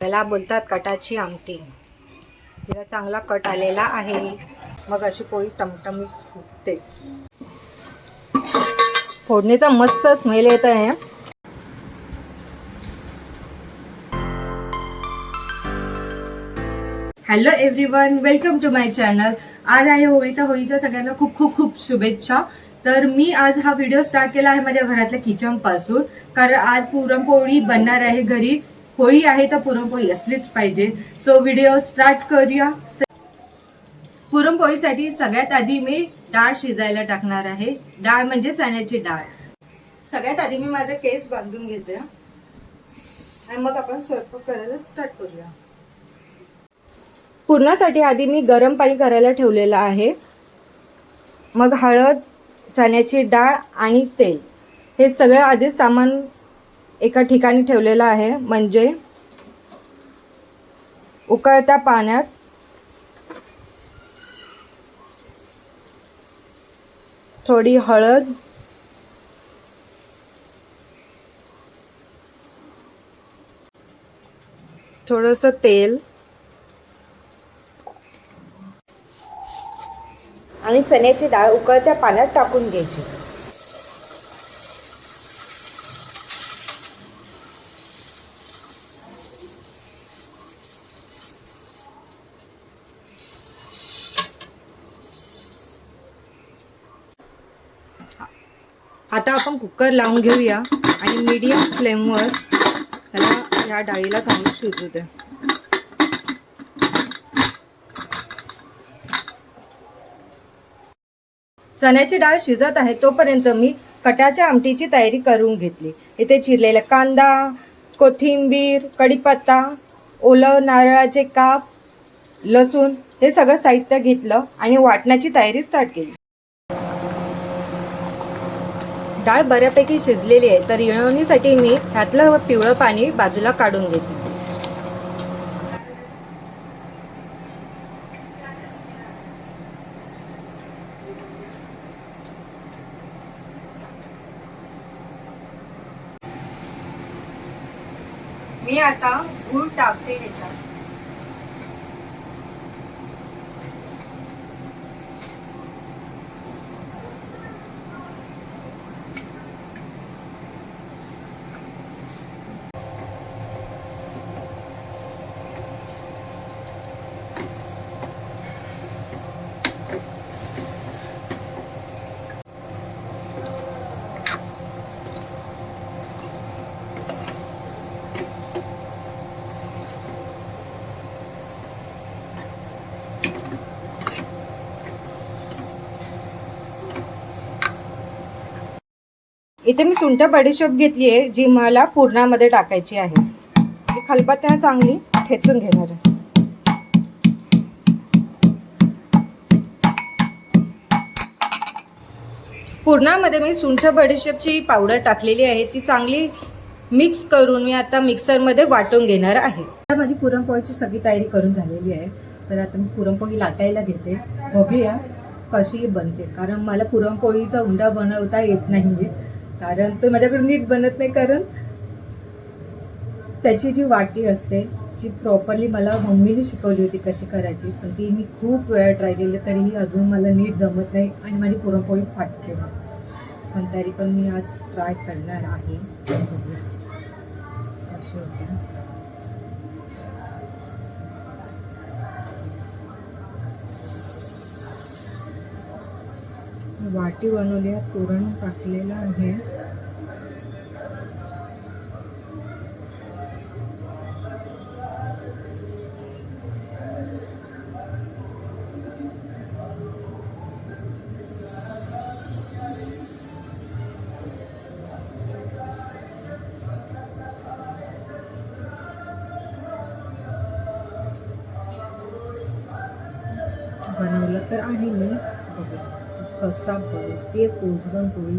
त्याला बोलतात कटाची आमटी. तिला चांगला कट आलेला आहे. मग अशी पोळी टमटमी फुटते. फोडणीचा मस्त स्मेल येत आहे. Hello everyone welcome to my channel आज आहे होळी तर होळीच्या सगळ्यांना खूप खूप खूप शुभेच्छा. तर मी आज हा व्हिडिओ स्टार्ट केला आहे माझ्या घरातल्या किचनपासून. कारण आज पुरणपोळी बनणार आहे घरी. होळी आहे तर पुरणपोळी असलीच पाहिजे. सो व्हिडिओ स्टार्ट करूया. पुरणपोळीसाठी सगळ्यात आधी मी डाळ शिजायला टाकणार आहे. डाळ म्हणजे चण्याची डाळ. सगळ्यात आधी मी माझा केस बांधून घेते. आणि मग आपण स्वयंपाक करायला स्टार्ट करूया. पुरणासाठी आधी मी गरम पाणी करायला ठेवलेलं आहे. मग हळद चण्याची डाळ आणि तेल. हे सगळं आधीच सामान एका ठिकाणी ठेवलेलं आहे. म्हणजे उकळत्या पाण्यात थोडी हळद थोडंसं तेल आणि चण्याची डाळ उकळत्या पाण्यात टाकून घ्यायची. आता आपण कुकर लावून घेऊया आणि मीडियम फ्लेमवर ह्याला ह्या डाळीला चांगलं शिजू दे चण्याची डाळ शिजत आहे तोपर्यंत मी कटाच्या आमटीची तयारी करून घेतली. इथे चिरलेला कांदा कोथिंबीर कढीपत्ता ओलं नारळाचे काप लसूण हे सगळं साहित्य घेतलं आणि वाटण्याची तयारी स्टार्ट केली. डाळ बऱ्यापैकी शिजलेली आहे तर येळवणीसाठी मी ह्यातलं पिवळं पाणी बाजूला काढून घेते मी आता गूळ टाकते ह्याच्यात इथे मी सुंठ बडीशोप घेतली आहे जी मला पूर्णामध्ये टाकायची आहे. ती खलबत्त्याने चांगली ठेचून घेणार आहे. पूर्णामध्ये मी सुंठ बडीशेपची पावडर टाकलेली आहे. ती चांगली मिक्स करून मी आता मिक्सरमध्ये वाटून घेणार आहे. आता माझी पुरणपोळीची सगळी तयारी करून झालेली आहे. तर आता मी पुरणपोळी लाटायला घेते. बघूया कशी बनते. कारण मला पुरणपोळीचा उंडा बनवता येत नाही कारण तो माझ्याकडून नीट बनत नाही कारण त्याची जी वाटी असते जी प्रॉपरली मला मम्मीने शिकवली होती कशी करायची पण ती मी खूप वेळा ट्राय केली तरीही अजून मला नीट जमत नाही आणि माझी पुरणपोळी फाटते पण तरी पण मी आज ट्राय करणार आहे. अशी होती. वाटी बनवली आहे पुरण टाकलेलं आहे. बनवलं तर आहे मी. कसा बनते पुरणपोळी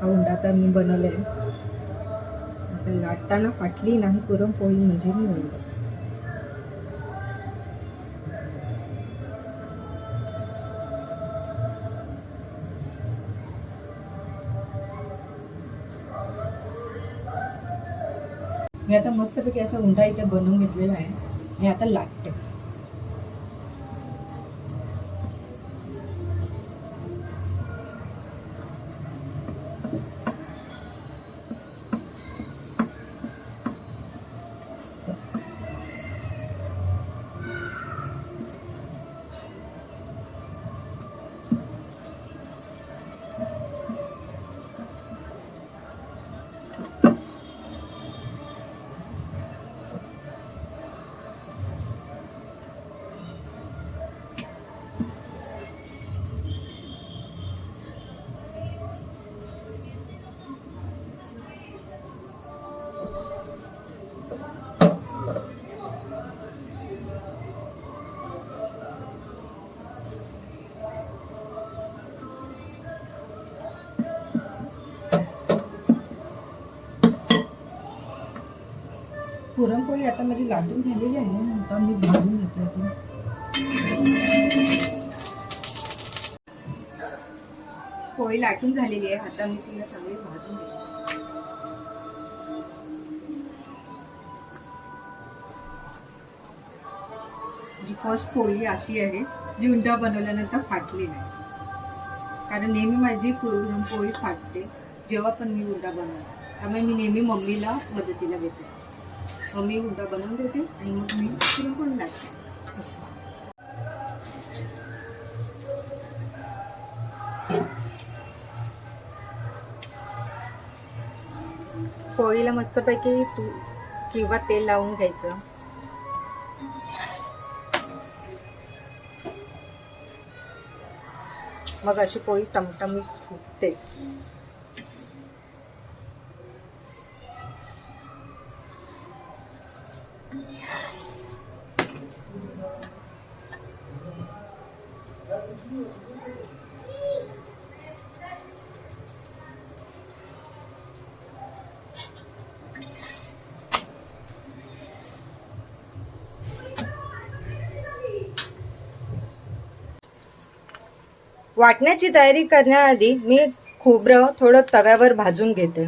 हा उंडा तर मी बनवलाय. आता लाटताना फाटली नाही पुरणपोळी म्हणजे मी बनवलं. मी आता मस्तपैकी असा उंडा इथे बनवून घेतलेला आहे. आणि आता लाट पुरणपोळी आता माझी लाटून झालेली आहे ना आता मी भाजून घेते पोळी लाटून झालेली आहे आता मी तिला चांगली भाजून घेते. जी फर्स्ट पोळी अशी आहे जी उंडा बनवल्यानंतर फाटली नाही. कारण नेहमी माझी पुरणपोळी फाटते जेव्हा पण मी उंडा बनवते. त्यामुळे मी नेहमी मम्मीला मदतीला घेते. मी उंडा बनवून देते आणि मग मी पुरणपोळी लागते असं. पोळीला मस्तपैकी तू किंवा तेल लावून घ्यायचं. मग अशी पोळी टमटमीत फुटते वाटण्याची तयारी करण्याआधी मी खोबरं थोडं तव्यावर भाजून घेते.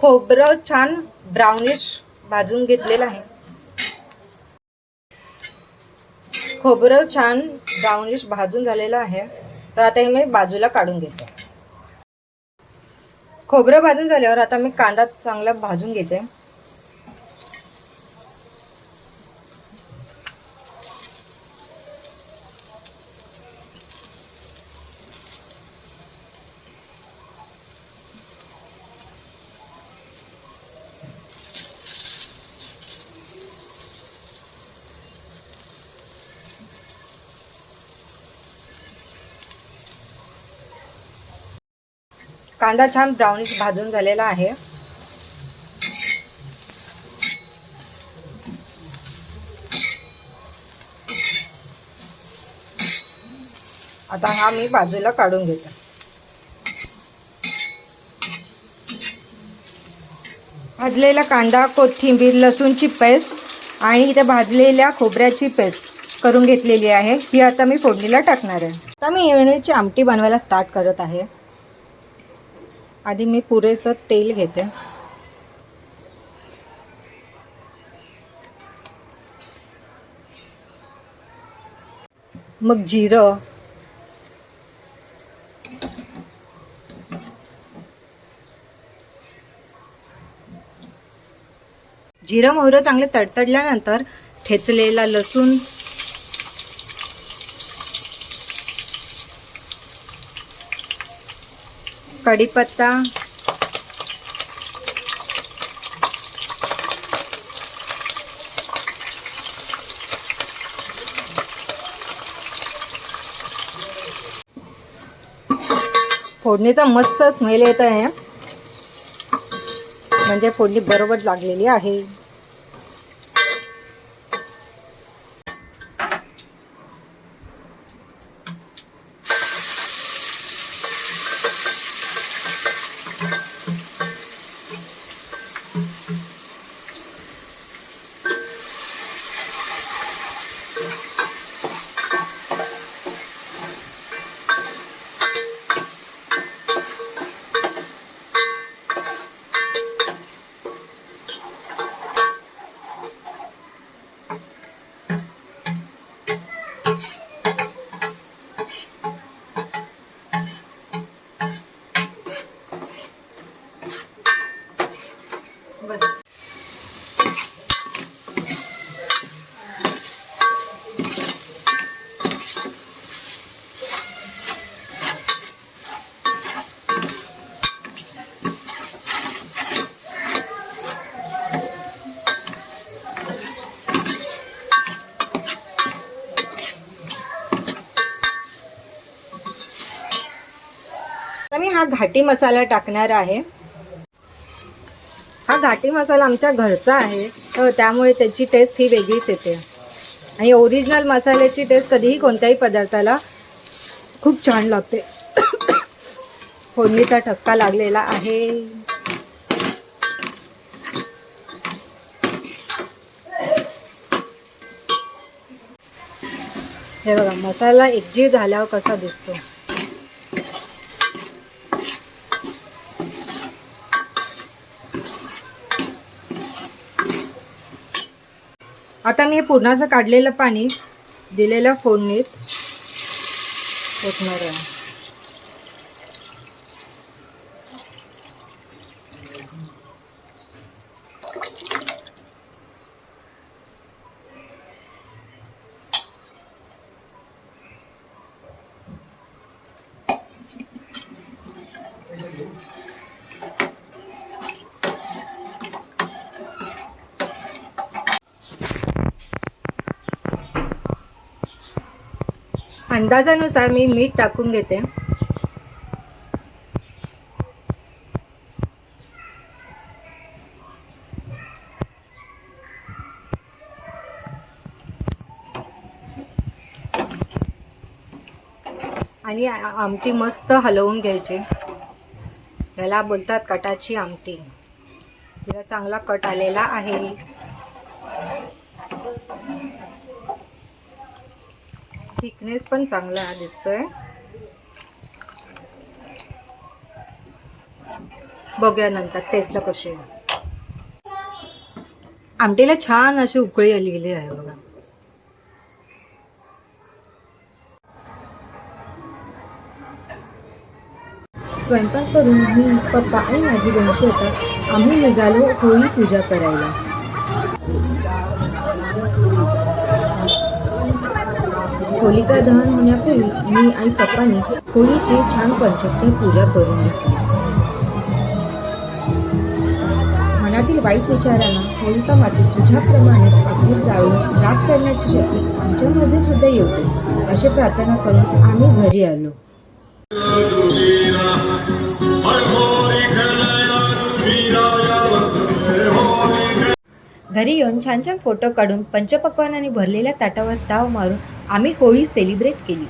खोबरं छान ब्राउनिश भाजून घेतलेलं आहे. खोबरं छान ब्राउनिश भाजून झालेलं आहे. तर आता हे मी बाजूला काढून घेते. खोबरं भाजून झाल्यावर आता मी कांदा चांगला भाजून घेते. कांदा छान ब्राउनिश भाजून झालेला आहे. आता हा मी बाजूला काढून घेते. भाजलेला कांदा कोथिंबीर लसूणची पेस्ट आणि इथे भाजलेल्या खोबऱ्याची पेस्ट करून घेतलेली आहे. ही आता मी फोडणीला टाकणार आहे. आता मी येण्याची आमटी बनवायला स्टार्ट करत आहे. आधी मी पुरेसं तेल घेते. मग जिरं. जिरं मोहरं चांगले तडतडल्यानंतर ठेचलेला लसूण. कढीपत्ता. फोडणीचा मस्त स्मेल येत आहे. म्हणजे फोडणी बरोबर लागलेली आहे. हा घाटी मसाला टाकणार आहे. हा घाटी मसाला आमच्या घरचा आहे. तर त्यामुळे त्याची टेस्ट ही वेगळीच येते. आणि ओरिजिनल मसाल्याची टेस्ट कधीही कोणत्याही पदार्थाला खूप छान लागते. फोडणीचा ठसका लागलेला आहे. हे बघा मसाला एकजीव झाल्यावर कसा दिसतो. आता मी हे पुरणाचं काढलेलं पाणी दिलेल्या फोडणीत ओतणार आहे. अंदाजानुसार मी मीठ टाकून घेते. आणि आमटी मस्त हलवून घ्यायची. याला बोलतात कटाची आमटी. तिला चांगला कट आलेला आहे. थिकनेस पण चांगला दिसतोय. बघूया नंतर टेस्टला कशी आहे. आमटीला छान अशी उकळी आलेली आहे बघा. स्वयंपाक करून मी पप्पा आणि माझी वंशी होता आम्ही निघालो होळी पूजा करायला. होलिका दहन होण्यापूर्वी मी आणि पप्पानी होळीची छान पंचोत्तर पूजा करून घेतली. मनातील वाईट विचारांना होलिका माती तुझ्याप्रमाणेच अखेर जाळून राग करण्याची शक्ती आमच्यामध्ये सुद्धा येऊ अशी प्रार्थना करून आम्ही घरी आलो. घरी येऊन छान छान फोटो काढून पंचपक्वानाने भरलेल्या ताटावर ताव मारून आम्ही होळी सेलिब्रेट केली.